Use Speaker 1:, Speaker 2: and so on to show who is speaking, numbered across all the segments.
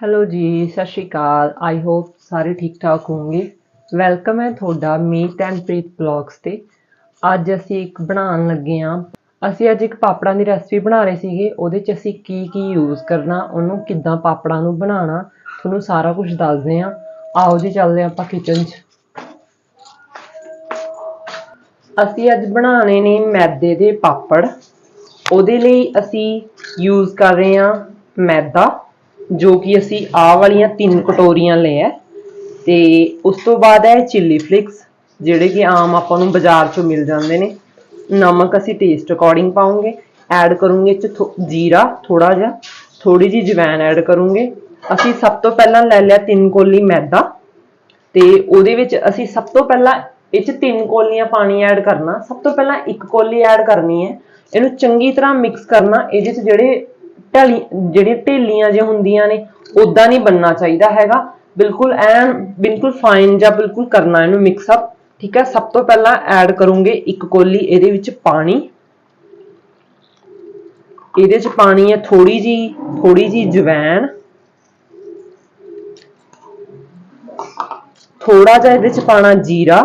Speaker 1: Hello ਜੀ, ਸਤਿ ਸ਼੍ਰੀ ਅਕਾਲ। I hope ਸਾਰੇ ਠੀਕ ਠਾਕ ਹੋਵੋਗੇ। ਵੈਲਕਮ ਹੈ ਤੁਹਾਡਾ ਮੀਤ ਐਂਡ ਪ੍ਰੀਤ ਬਲੌਗਸ ਤੇ। ਅੱਜ ਅਸੀਂ ਇੱਕ ਬਣਾਉਣ ਲੱਗੇ ਹਾਂ। ਅਸੀਂ ਅੱਜ ਇੱਕ ਪਾਪੜਾਂ ਦੀ ਰੈਸਪੀ ਬਣਾ ਰਹੇ ਸੀਗੇ। ਉਹਦੇ 'ਚ ਅਸੀਂ ਕੀ ਕੀ ਯੂਜ਼ ਕਰਨਾ, ਉਹਨੂੰ ਕਿੱਦਾਂ ਪਾਪੜਾਂ ਨੂੰ ਬਣਾਉਣਾ, ਤੁਹਾਨੂੰ ਸਾਰਾ ਕੁਝ ਦੱਸਦੇ ਹਾਂ। ਆਓ ਜੀ, ਚੱਲਦੇ ਹਾਂ ਆਪਾਂ ਕਿਚਨ 'ਚ। ਅਸੀਂ ਅੱਜ ਬਣਾਉਣੇ ਨੇ ਮੈਦੇ ਦੇ ਪਾਪੜ। ਉਹਦੇ ਲਈ ਅਸੀਂ ਯੂਜ਼ ਕਰ ਰਹੇ ਹਾਂ ਮੈਦਾ। ਜੋ ਕਿ ਅਸੀਂ ਆਹ ਵਾਲੀਆਂ ਤਿੰਨ ਕਟੋਰੀਆਂ ਲਏ ਤੇ ਉਸ ਤੋਂ ਬਾਅਦ ਹੈ ਚਿੱਲੀ ਫਲਿਕਸ ਜਿਹੜੇ ਕਿ ਆਮ ਆਪਾਂ ਨੂੰ ਬਾਜ਼ਾਰ 'ਚੋਂ ਮਿਲ ਜਾਂਦੇ ਨੇ। ਨਮਕ ਅਸੀਂ ਟੇਸਟ ਅਕੋਰਡਿੰਗ ਪਾਉਂਗੇ। ਐਡ ਕਰੂੰਗੇ 'ਚ ਥੋ- ਜੀਰਾ ਥੋੜਾ ਜਿਹਾ। ਥੋੜੀ ਜਿਹੀ ਜਵੈਨ ਐਡ ਕਰੂੰਗੇ। ਅਸੀਂ ਸਭ ਤੋਂ ਪਹਿਲਾਂ ਲੈ ਲਿਆ ਤਿੰਨ ਕੋਲੀ ਮੈਦਾ। ਤੇ ਉਹਦੇ ਵਿੱਚ ਅਸੀਂ ਸਭ ਤੋਂ ਪਹਿਲਾਂ ਇਹ 'ਚ ਤਿੰਨ ਕੋਲੀਆਂ ਪਾਣੀ ਐਡ ਕਰਨਾ। ਸਭ ਤੋਂ ਪਹਿਲਾਂ ਇੱਕ ਕੋਲੀ ਐਡ ਕਰਨੀ ਹੈ। ਇਹਨੂੰ ਚੰਗੀ ਤਰ੍ਹਾਂ ਮਿਕਸ ਕਰਨਾ। ਇਹਦੇ 'ਚ ਜਿਹੜੇ ਢਲੀ ਜਿਹੜੇ ਢੇਲੀਆਂ ਜੇ ਹੁੰਦੀਆਂ ਨੇ ਉਦਾਂ ਨਹੀਂ ਬੰਨਣਾ ਚਾਹੀਦਾ ਹੈਗਾ। ਬਿਲਕੁਲ ਐਨ, ਬਿਲਕੁਲ ਫਾਈਨ ਜਾਂ ਬਿਲਕੁਲ ਕਰਨਾ ਇਹਨੂੰ ਮਿਕਸ ਅਪ ਠੀਕ ਹੈ, ਸਭ ਤੋਂ ਪਹਿਲਾਂ ਐਡ ਕਰੂੰਗੇ ਇੱਕ ਕੋਲੀ, ਇਹਦੇ ਵਿੱਚ ਪਾਣੀ। ਇਹਦੇ 'ਚ ਪਾਣੀ ਹੈ ਥੋੜੀ ਜੀ ਥੋੜੀ ਜੀ ਜਵੈਣ। ਥੋੜਾ ਜਿਹਾ ਇਹਦੇ ਚ ਪਾਣਾ ਜੀਰਾ।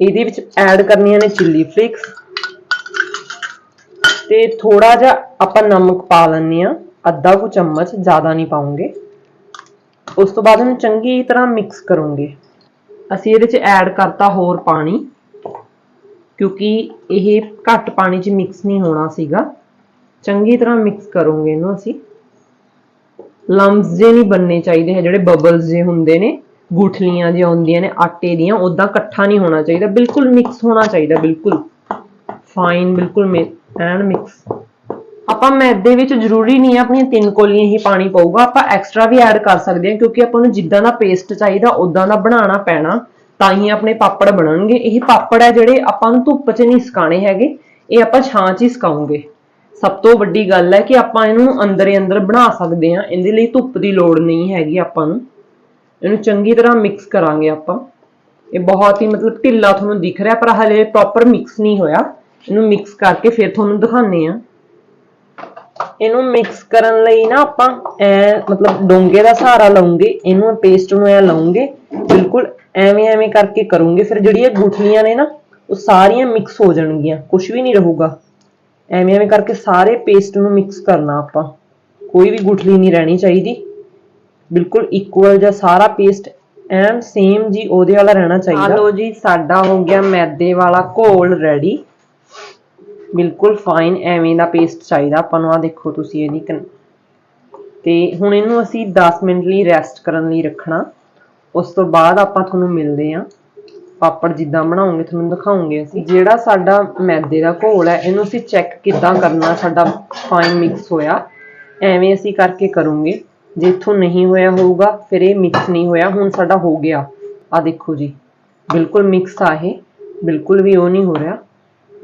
Speaker 1: ਇਹਦੇ ਵਿੱਚ ਐਡ ਕਰਨੀਆਂ ਨੇ ਚਿੱਲੀ ਫਲੇਕਸ ਤੇ ਥੋੜਾ ਜਿਹਾ ਆਪਾਂ ਨਮਕ ਪਾ ਲੈਂਦੇ ਆ ਅੱਧਾ ਕੁ ਚਮਚ, ਜ਼ਿਆਦਾ ਨਹੀਂ ਪਾਉਂਗੇ। ਉਸ ਤੋਂ ਬਾਅਦ ਇਹਨੂੰ ਚੰਗੀ ਤਰ੍ਹਾਂ ਮਿਕਸ ਕਰੂੰਗੇ। ਅਸੀਂ ਇਹਦੇ ਚ ਐਡ ਕਰਤਾ ਹੋਰ ਪਾਣੀ, ਕਿਉਂਕਿ ਇਹ ਘੱਟ ਪਾਣੀ ਚ ਮਿਕਸ ਨਹੀਂ ਹੋਣਾ ਸੀਗਾ। ਚੰਗੀ ਤਰ੍ਹਾਂ ਮਿਕਸ ਕਰੂੰਗੇ ਇਹਨੂੰ ਅਸੀਂ। ਲੰਮਸ ਜੇ ਨਹੀਂ ਬਣਨੇ ਚਾਹੀਦੇ ਹੈ ਜਿਹੜੇ ਬਬਲਸ ਜੇ ਹੁੰਦੇ ਨੇ, ਗੁਠਲੀਆਂ ਜੇ ਹੁੰਦੀਆਂ ਨੇ, ਆਟੇ ਦੀਆਂ ਉਦਾਂ ਇਕੱਠਾ ਨਹੀਂ ਹੋਣਾ ਚਾਹੀਦਾ। ਬਿਲਕੁਲ ਮਿਕਸ ਹੋਣਾ ਚਾਹੀਦਾ, ਬਿਲਕੁਲ। ਫਾਈਨ ਬਿਲਕੁਲ ਐਨ ਮਿਕਸ ਆਪਾਂ ਮੈਦੇ ਵਿੱਚ ਜ਼ਰੂਰੀ ਨਹੀਂ ਹੈ, ਆਪਣੀਆਂ ਤਿੰਨ ਕੋਲੀਆਂ ਹੀ ਪਾਣੀ ਪਊਗਾ। ਆਪਾਂ ਐਕਸਟਰਾ ਵੀ ਐਡ ਕਰ ਸਕਦੇ ਹਾਂ, ਕਿਉਂਕਿ ਆਪਾਂ ਨੂੰ ਜਿੱਦਾਂ ਦਾ ਪੇਸਟ ਚਾਹੀਦਾ ਉਦਾਂ ਦਾ ਬਣਾਉਣਾ ਪੈਣਾ, ਤਾਂ ਹੀ ਆਪਣੇ ਪਾਪੜ ਬਣਨਗੇ। ਇਹ ਪਾਪੜ ਹੈ ਜਿਹੜੇ ਆਪਾਂ ਨੂੰ ਧੁੱਪ 'ਚ ਨਹੀਂ ਸੁਕਾਣੇ ਹੈਗੇ, ਇਹ ਆਪਾਂ ਛਾਂ 'ਚ ਹੀ ਸੁਕਾਉਂਗੇ। ਸਭ ਤੋਂ ਵੱਡੀ ਗੱਲ ਹੈ ਕਿ ਆਪਾਂ ਇਹਨੂੰ ਅੰਦਰੇ ਅੰਦਰ ਬਣਾ ਸਕਦੇ ਹਾਂ, ਇਹਦੇ ਲਈ ਧੁੱਪ ਦੀ ਲੋੜ ਨਹੀਂ ਹੈਗੀ ਆਪਾਂ ਨੂੰ। ਇਹਨੂੰ ਚੰਗੀ ਤਰ੍ਹਾਂ ਮਿਕਸ ਕਰਾਂਗੇ ਆਪਾਂ। ਇਹ ਬਹੁਤ ਹੀ ਮਤਲਬ ਢਿੱਲਾ ਤੁਹਾਨੂੰ ਦਿਖ ਰਿਹਾ, ਪਰ ਹਲੇ ਪ੍ਰੋਪਰ ਮਿਕਸ ਨਹੀਂ ਹੋਇਆ। ਇਹਨੂੰ ਮਿਕਸ ਕਰਕੇ ਫਿਰ ਤੁਹਾਨੂੰ ਦਿਖਾਉਂਦੇ ਆ ਇਹਨੂੰ ਮਿਕਸ ਕਰਨ ਲਈ ਨਾ ਆਪਾਂ ਐ ਮਤਲਬ ਡੋਂਗੇ ਦਾ ਸਹਾਰਾ ਲਵਾਂਗੇ ਇਹਨੂੰ ਪੇਸਟ ਨੂੰ ਐ ਲਾਉਂਗੇ ਬਿਲਕੁਲ ਐਵੇਂ ਐਵੇਂ ਕਰਕੇ ਕਰੂੰਗੇ, ਫਿਰ ਜਿਹੜੀ ਇਹ ਗੁਠਲੀਆਂ ਨੇ ਨਾ, ਉਹ ਸਾਰੀਆਂ ਮਿਕਸ ਹੋ ਜਾਣਗੀਆਂ ਕੁਝ ਵੀ ਨਹੀਂ ਰਹੂਗਾ। ਐਵੇਂ ਐਵੇਂ ਕਰਕੇ ਸਾਰੇ ਪੇਸਟ ਨੂੰ ਮਿਕਸ ਕਰਨਾ ਆਪਾਂ। ਕੋਈ ਵੀ ਗੁਠਲੀ ਨਹੀਂ ਰਹਿਣੀ ਚਾਹੀਦੀ। ਬਿਲਕੁਲ ਇਕੁਅਲ ਜਿਹਾ ਸਾਰਾ ਪੇਸਟ ਐਂਡ ਸੇਮ ਜੀ ਉਹਦੇ ਵਾਲਾ ਰਹਿਣਾ ਚਾਹੀਦਾ। ਲਓ ਜੀ, ਸਾਡਾ ਹੋ ਗਿਆ ਮੈਦੇ ਵਾਲਾ ਘੋਲ ਰੈਡੀ ਬਿਲਕੁਲ ਫਾਈਨ ਐਵੇਂ ਦਾ ਪੇਸਟ ਚਾਹੀਦਾ। ਆਪਾਂ ਨੂੰ ਆ ਦੇਖੋ ਤੁਸੀਂ ਇਹਦੀ ਕਨ- ਤੇ ਹੁਣ ਇਹਨੂੰ ਅਸੀਂ 10 ਮਿੰਟ ਲਈ ਰੈਸਟ ਕਰਨ ਲਈ ਰੱਖਣਾ। ਉਸ ਤੋਂ ਬਾਅਦ ਆਪਾਂ ਤੁਹਾਨੂੰ ਮਿਲਦੇ ਹਾਂ। ਪਾਪੜ ਜਿੱਦਾਂ ਬਣਾਉਂਗੇ, ਤੁਹਾਨੂੰ ਦਿਖਾਉਂਗੇ ਅਸੀਂ। ਜਿਹੜਾ ਸਾਡਾ ਮੈਦੇ ਦਾ ਘੋਲ ਹੈ, ਇਹਨੂੰ ਅਸੀਂ ਚੈੱਕ ਕਿੱਦਾਂ ਕਰਨਾ, ਸਾਡਾ ਫਾਈਨ ਮਿਕਸ ਹੋਇਆ। ਐਵੇਂ ਅਸੀਂ ਕਰਕੇ ਕਰੂੰਗੇ। ਜੇ ਇੱਥੋਂ ਨਹੀਂ ਹੋਇਆ ਹੋਊਗਾ, ਫਿਰ ਇਹ ਮਿਕਸ ਨਹੀਂ ਹੋਇਆ। ਹੁਣ ਸਾਡਾ ਹੋ ਗਿਆ। ਆ ਦੇਖੋ ਜੀ। ਬਿਲਕੁਲ ਮਿਕਸ ਆ ਇਹ। ਬਿਲਕੁਲ ਵੀ ਉਹ ਨਹੀਂ ਹੋ ਰਿਹਾ।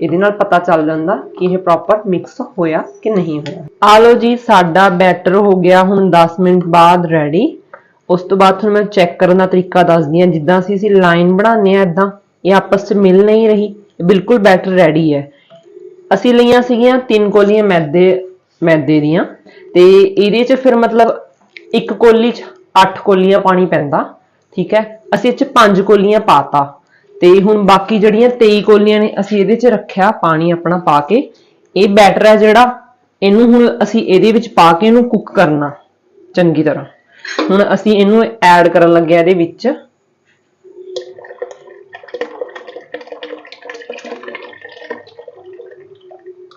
Speaker 1: ਇਹਦੇ ਨਾਲ ਪਤਾ ਚੱਲ ਜਾਂਦਾ ਕਿ ਇਹ ਪ੍ਰੋਪਰ ਮਿਕਸ ਹੋਇਆ ਕਿ ਨਹੀਂ ਹੋਇਆ। ਆ ਲਓ ਜੀ, ਸਾਡਾ ਬੈਟਰ ਹੋ ਗਿਆ ਹੁਣ 10 ਮਿੰਟ ਬਾਅਦ ਰੈਡੀ ਉਸ ਤੋਂ ਬਾਅਦ ਤੁਹਾਨੂੰ ਮੈਂ ਚੈੱਕ ਕਰਨ ਦਾ ਤਰੀਕਾ ਦੱਸਦੀ ਹਾਂ। ਜਿੱਦਾਂ ਅਸੀਂ ਅਸੀਂ ਲਾਈਨ ਬਣਾਉਂਦੇ ਆ ਇਦਾਂ ਇਹ ਆਪਸ 'ਚ ਮਿਲ ਨਹੀਂ ਰਹੀ। ਬਿਲਕੁਲ ਬੈਟਰ ਰੈਡੀ ਹੈ। ਅਸੀਂ ਲਈਆਂ ਸੀਗੀਆਂ ਤਿੰਨ ਕੋਲੀਆਂ ਮੈਦੇ ਮੈਦੇ ਦੀਆਂ। ਤੇ ਇਹਦੇ 'ਚ ਫਿਰ ਮਤਲਬ ਇੱਕ ਕੋਲੀ 'ਚ 8 ਕੋਲੀਆਂ ਪਾਣੀ ਪੈਂਦਾ, ਠੀਕ ਹੈ? ਅਸੀਂ ਇਹ 'ਚ 5 ਕੋਲੀਆਂ ਪਾਤਾ। ਤੇ ਹੁਣ ਬਾਕੀ ਜਿਹੜੀਆਂ 23 ਕੋਲੀਆਂ ਨੇ, ਅਸੀਂ ਇਹਦੇ 'ਚ ਰੱਖਿਆ ਪਾਣੀ ਆਪਣਾ ਪਾ ਕੇ। ਇਹ ਬੈਟਰ ਹੈ ਜਿਹੜਾ, ਇਹਨੂੰ ਹੁਣ ਅਸੀਂ ਇਹਦੇ ਵਿੱਚ ਪਾ ਕੇ ਇਹਨੂੰ ਕੁੱਕ ਕਰਨਾ, ਚੰਗੀ ਤਰ੍ਹਾਂ। ਹੁਣ ਅਸੀਂ ਇਹਨੂੰ ਐਡ ਕਰਨ ਲੱਗੇ ਆ ਇਹਦੇ ਵਿੱਚ।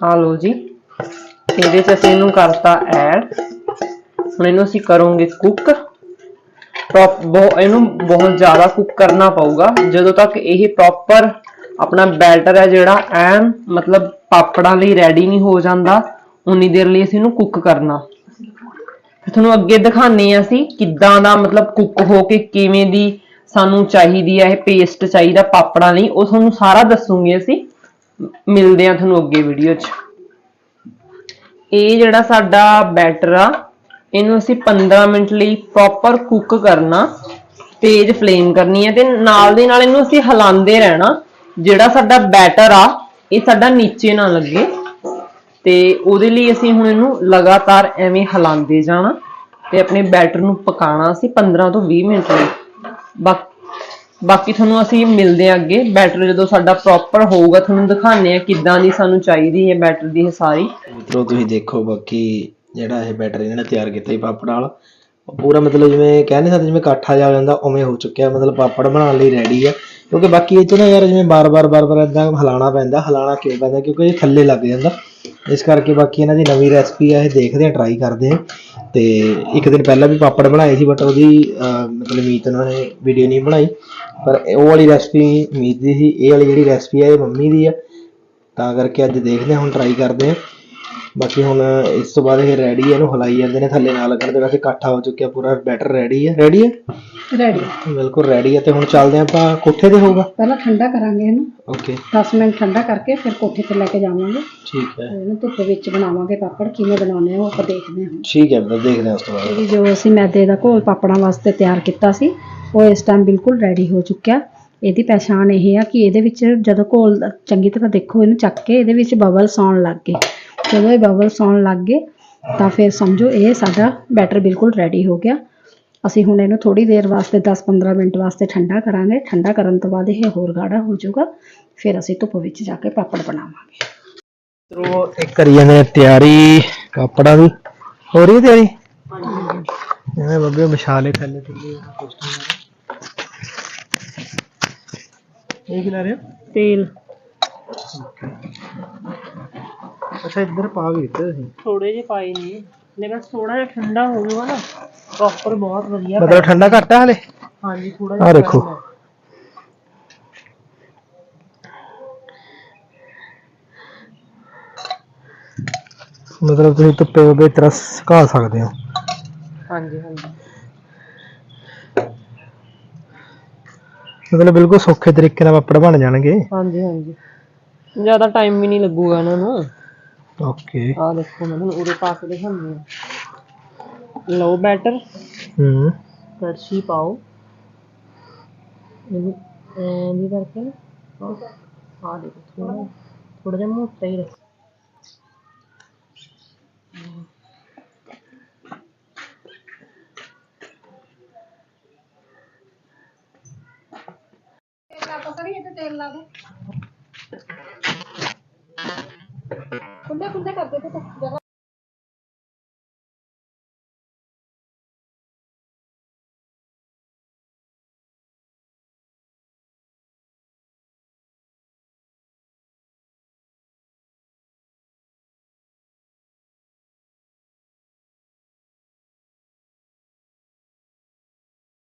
Speaker 1: ਆ ਲਓ ਜੀ, ਇਹਦੇ 'ਚ ਅਸੀਂ ਇਹਨੂੰ ਕਰਤਾ ਐਡ ਹੁਣ ਇਹਨੂੰ ਅਸੀਂ ਕਰੋਗੇ ਕੁੱਕ ਇਹਨੂੰ ਬਹੁਤ ਜ਼ਿਆਦਾ ਕੁੱਕ ਕਰਨਾ ਪਊਗਾ। ਜਦੋਂ ਤੱਕ ਇਹ ਪ੍ਰੋਪਰ ਆਪਣਾ ਬੈਟਰ ਹੈ ਜਿਹੜਾ, ਐਨ ਮਤਲਬ ਪਾਪੜਾਂ ਲਈ ਰੈਡੀ ਨਹੀਂ ਹੋ ਜਾਂਦਾ, ਉਨੀ ਦੇਰ ਲਈ ਅਸੀਂ ਇਹਨੂੰ ਕੁੱਕ ਕਰਨਾ। ਫਿਰ ਤੁਹਾਨੂੰ ਅੱਗੇ ਦਿਖਾਣੇ ਆ ਅਸੀਂ ਕਿੱਦਾਂ ਦਾ ਮਤਲਬ ਕੁੱਕ ਹੋ ਕੇ ਕਿਵੇਂ ਦੀ ਸਾਨੂੰ ਚਾਹੀਦੀ ਹੈ ਇਹ ਪੇਸਟ ਚਾਹੀਦਾ ਪਾਪੜਾਂ ਲਈ। ਉਹ ਤੁਹਾਨੂੰ ਸਾਰਾ ਦੱਸੂਗੇ ਅਸੀਂ। ਮਿਲਦੇ ਆ ਤੁਹਾਨੂੰ ਅੱਗੇ ਵੀਡੀਓ 'ਚ। ਇਹ ਜਿਹੜਾ ਸਾਡਾ ਬੈਟਰ ਆ ਇਹਨੂੰ ਅਸੀਂ 15 ਮਿੰਟ ਲਈ ਪ੍ਰੋਪਰ ਕੁੱਕ ਕਰਨਾ, ਤੇਜ਼ ਫਲੇਮ ਕਰਨੀ ਹੈ ਤੇ ਨਾਲ ਦੇ ਨਾਲ ਇਹਨੂੰ ਅਸੀਂ ਹਿਲਾਉਂਦੇ ਰਹਿਣਾ, ਜਿਹੜਾ ਸਾਡਾ ਬੈਟਰ ਆ, ਇਹ ਸਾਡਾ ਨੀਚੇ ਨਾ ਲੱਗੇ। ਤੇ ਉਹਦੇ ਲਈ ਅਸੀਂ ਹੁਣ ਇਹਨੂੰ ਲਗਾਤਾਰ ਐਵੇਂ ਹਿਲਾਉਂਦੇ ਜਾਣਾ ਤੇ ਆਪਣੇ ਬੈਟਰ ਨੂੰ ਪਕਾਉਣਾ ਅਸੀਂ 15 ਤੋਂ 20 ਮਿੰਟ ਲਈ। ਬਾਕੀ ਤੁਹਾਨੂੰ ਅਸੀਂ ਮਿਲਦੇ ਹਾਂ ਅੱਗੇ। ਬੈਟਰ ਜਦੋਂ ਸਾਡਾ ਪ੍ਰੋਪਰ ਹੋਊਗਾ, ਤੁਹਾਨੂੰ ਦਿਖਾਉਂਦੇ ਆ ਕਿੱਦਾਂ ਦੀ ਸਾਨੂੰ ਚਾਹੀਦੀ ਹੈ ਬੈਟਰ ਦੀ ਇਹ ਸਾਰੀ।
Speaker 2: ਮਿੱਤਰੋ, ਤੁਸੀਂ ਦੇਖੋ ਬਾਕੀ ਜਿਹੜਾ ਇਹ ਬੈਟਰ ਇਹਨਾਂ ਨੇ ਤਿਆਰ ਕੀਤਾ ਹੀ ਪਾਪੜ ਵਾਲਾ ਪੂਰਾ ਮਤਲਬ ਜਿਵੇਂ ਕਹਿ ਨਹੀਂ ਸਕਦੇ ਜਿਵੇਂ ਕਾਠਾ ਜਾ ਜਾਂਦਾ ਉਵੇਂ ਹੋ ਚੁੱਕਿਆ ਮਤਲਬ ਪਾਪੜ ਬਣਾਉਣ ਲਈ ਰੈਡੀ ਆ। ਕਿਉਂਕਿ ਬਾਕੀ ਇਹ 'ਚ ਨਾ ਯਾਰ ਜਿਵੇਂ ਬਾਰ-ਬਾਰ ਬਾਰ-ਬਾਰ ਇਦਾਂ ਹਿਲਾਉਣਾ ਪੈਂਦਾ ਹਿਲਾਉਣਾ ਕਿਉਂ ਪੈਂਦਾ ਕਿਉਂਕਿ ਇਹ ਥੱਲੇ ਲੱਗ ਜਾਂਦਾ। ਇਸ ਕਰਕੇ ਬਾਕੀ ਇਹਨਾਂ ਦੀ ਨਵੀਂ ਰੈਸਪੀ ਆ ਇਹ ਦੇਖਦੇ ਆ ਟਰਾਈ ਕਰਦੇ ਆ। ਤੇ ਇੱਕ ਦਿਨ ਪਹਿਲਾਂ ਵੀ ਪਾਪੜ ਬਣਾਏ ਸੀ ਬਟ ਉਹਦੀ ਅਹ, ਮਤਲਬ ਮੀਤ ਉਹਨਾਂ ਨੇ ਵੀਡੀਓ ਨਹੀਂ ਬਣਾਈ। ਪਰ ਉਹ ਵਾਲੀ ਰੈਸਪੀ ਮੀਤ ਦੀ ਸੀ ਇਹ ਵਾਲੀ ਜਿਹੜੀ ਰੈਸਪੀ ਆ ਇਹ ਮੰਮੀ ਦੀ ਆ। ਤਾਂ ਕਰਕੇ ਅੱਜ ਦੇਖਦੇ ਹਾਂ ਹੁਣ ਟਰਾਈ ਕਰਦੇ ਹਾਂ ਬਾਕੀ ਹੁਣ ਇਸ ਤੋਂ ਬਾਅਦ ਇਹ ਰੈਡੀ ਹੈ ਇਹਨੂੰ ਹਿਲਾਈ ਜਾਂਦੇ ਨੇ ਥੱਲੇ ਨਾਲ ਲੱਗਣ ਦੇ ਵੈਸੇ ਇਕੱਠਾ ਹੋ ਚੁੱਕਿਆ ਪੂਰਾ ਬੈਟਰ ਰੈਡੀ ਹੈ। ਰੈਡੀ ਹੈ?
Speaker 3: ਰੈਡੀ
Speaker 2: ਬਿਲਕੁਲ ਰੈਡੀ ਹੈ ਤੇ ਹੁਣ ਚੱਲਦੇ ਆਪਾਂ ਕੋਠੇ ਤੇ ਹੋਊਗਾ।
Speaker 3: ਪਹਿਲਾਂ ਠੰਡਾ ਕਰਾਂਗੇ ਇਹਨੂੰ।
Speaker 2: ਓਕੇ
Speaker 3: 10 ਮਿੰਟ ਠੰਡਾ ਕਰਕੇ ਫਿਰ ਕੋਠੇ ਤੇ ਲੈ ਕੇ ਜਾਵਾਂਗੇ।
Speaker 2: ਠੀਕ ਹੈ।
Speaker 3: ਇਹਨੂੰ ਧੁੱਪ ਵਿੱਚ ਬਣਾਵਾਂਗੇ ਪਾਪੜ ਕਿਵੇਂ ਬਣਾਉਣੇ ਆ ਉਹ ਆਪਾਂ ਦੇਖਦੇ ਹਾਂ।
Speaker 2: ਠੀਕ ਹੈ ਦੇਖਦੇ ਹਾਂ ਉਸ ਤੋਂ ਬਾਅਦ।
Speaker 3: ਜੋ ਅਸੀਂ ਮੈਦੇ ਦਾ ਘੋਲ ਪਾਪੜਾਂ ਵਾਸਤੇ ਤਿਆਰ ਕੀਤਾ ਸੀ ਉਹ ਇਸ ਟਾਈਮ ਬਿਲਕੁਲ ਰੈਡੀ ਹੋ ਚੁੱਕਿਆ। ਇਹਦੀ ਪਛਾਣ ਇਹ ਆ ਕਿ ਇਹਦੇ ਵਿੱਚ ਜਦੋਂ ਘੋਲ ਚੰਗੀ ਤਰ੍ਹਾਂ ਦੇਖੋ ਇਹਨੂੰ ਚੱਕ ਕੇ ਇਹਦੇ ਵਿੱਚ ਬਬਲਸ ਆਉਣ ਲੱਗ ਗਏ। ਜਦੋਂ ਇਹ ਬਬਲਸ ਆਉਣ ਲੱਗ ਗਏ ਤਾਂ ਫਿਰ ਸਮਝੋ ਇਹ ਸਾਡਾ ਬੈਟਰ ਬਿਲਕੁਲ ਰੈਡੀ ਹੋ ਗਿਆ। ਅਸੀਂ ਹੁਣ ਇਹਨੂੰ ਥੋੜੀ ਦੇਰ ਵਾਸਤੇ 10-15 ਮਿੰਟ ਵਾਸਤੇ ਠੰਡਾ ਕਰਾਂਗੇ। ਠੰਡਾ ਕਰਨ ਤੋਂ ਬਾਅਦ ਇਹ ਹੋਰ ਗਾੜਾ ਹੋ ਜਾਊਗਾ। ਫਿਰ ਅਸੀਂ ਧੁੱਪ ਵਿੱਚ ਜਾ ਕੇ ਪਾਪੜ ਬਣਾਵਾਂਗੇ।
Speaker 2: ਮਿੱਤਰੋ ਇੱਕ ਕਰੀ ਜਾਂਦੇ ਤਿਆਰੀ ਪਾਪੜਾਂ ਦੀ। ਹੋ ਰਹੀ ਹੈ ਤਿਆਰੀ ਬੱਬੇ ਮਸ਼ਾਲੇ ਥੱਲੇ ਥੱਲੇ। ਇਹ ਕੀ ਲਾ ਰਹੇ ਹੋ
Speaker 3: ਤੇਲ
Speaker 2: ਅੱਛਾ ਇੱਧਰ ਪਾ ਵੀ ਦਿੱਤੇ ਤੁਸੀਂ
Speaker 1: ਥੋੜੇ ਜਿਹੇ ਪਾਏ ਨਹੀਂ ਲੇਕਿਨ ਥੋੜਾ ਜਿਹਾ ਠੰਡਾ ਹੋ ਜਾਊਗਾ ਨਾ ਪ੍ਰੋਪਰ ਬਹੁਤ ਵਧੀਆ
Speaker 2: ਮਤਲਬ ਠੰਡਾ ਘੱਟ ਆ ਹਲੇ
Speaker 1: ਹਾਂਜੀ ਥੋੜਾ
Speaker 2: ਆਹ ਦੇਖੋ ਮਤਲਬ ਤੁਸੀਂ ਧੁੱਪੇ ਉਹਦੇ ਤਰ੍ਹਾਂ ਸੁਕਾ ਸਕਦੇ ਹੋ
Speaker 1: ਹਾਂਜੀ ਹਾਂਜੀ
Speaker 2: ਮਤਲਬ ਬਿਲਕੁਲ ਸੌਖੇ ਤਰੀਕੇ ਨਾਲ ਪਾਪੜ ਬਣ ਜਾਣਗੇ।
Speaker 1: ਹਾਂਜੀ ਹਾਂਜੀ। ਜ਼ਿਆਦਾ ਟਾਈਮ ਵੀ ਨਹੀਂ ਲੱਗੂਗਾ ਇਹਨਾਂ ਨੂੰ।
Speaker 2: ਓਕੇ
Speaker 1: ਆਹ ਦੇਖੋ ਮੈਂ ਤੁਹਾਨੂੰ ਉਰੇ ਪਾ ਕੇ ਦਿਖਾਉਂਦੀ ਹਾਂ। ਲਓ ਬੈਟਰ
Speaker 2: ਹੂੰ।
Speaker 1: ਕੜਛੀ ਪਾਓ। ਇਹਨੂੰ ਐਂ ਵੀ ਕਰਕੇ ਆਹ ਦੇਖੋ ਥੋੜਾ ਥੋੜਾ ਜਿਹਾ ਮੋਟਾ ਹੀ ਰੱਖੋ।
Speaker 3: ਖੁੱਲੇ ਖੁੱਲੇ ਕਰਦੇ ਤੇ